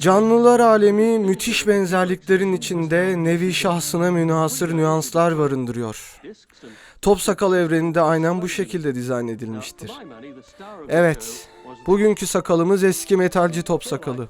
Canlılar alemi müthiş benzerliklerin içinde nevi şahsına münhasır nüanslar barındırıyor. Top sakal evreninde aynen bu şekilde dizayn edilmiştir. Evet, bugünkü sakalımız eski metalci top sakalı.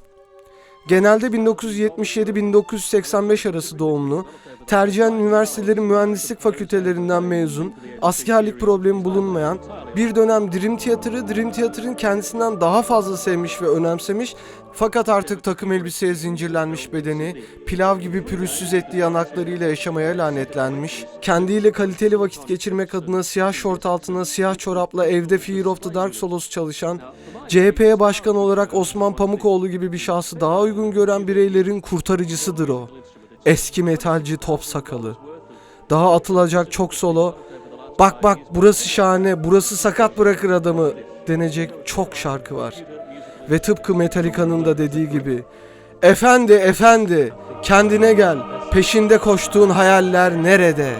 Genelde 1977-1985 arası doğumlu, tercihen üniversitelerin mühendislik fakültelerinden mezun, askerlik problemi bulunmayan, bir dönem Dream Theater'ı Dream Theater'ın kendisinden daha fazla sevmiş ve önemsemiş fakat artık takım elbiseye zincirlenmiş bedeni, pilav gibi pürüzsüz etli yanaklarıyla yaşamaya lanetlenmiş, kendiyle kaliteli vakit geçirmek adına siyah şort altına siyah çorapla evde Fear of the Dark solosu çalışan, CHP'ye başkan olarak Osman Pamukoğlu gibi bir şahsı daha uygun gören bireylerin kurtarıcısıdır o. Eski metalci top sakalı. Daha atılacak çok solo. Bak bak burası şahane, burası sakat bırakır adamı denecek çok şarkı var. Ve tıpkı Metallica'nın da dediği gibi Efendi efendi kendine gel peşinde koştuğun hayaller nerede?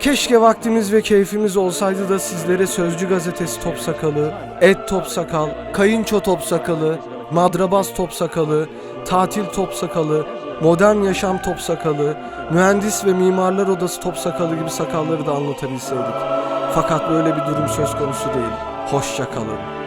Keşke vaktimiz ve keyfimiz olsaydı da sizlere Sözcü Gazetesi top sakalı, Et top sakal, Kayınço top sakalı, Madrabas top sakalı, Tatil top sakalı, Modern yaşam top sakalı, Mühendis ve Mimarlar Odası top sakalı gibi sakalları da anlatabilseydik. Fakat böyle bir durum söz konusu değil. Hoşça kalın.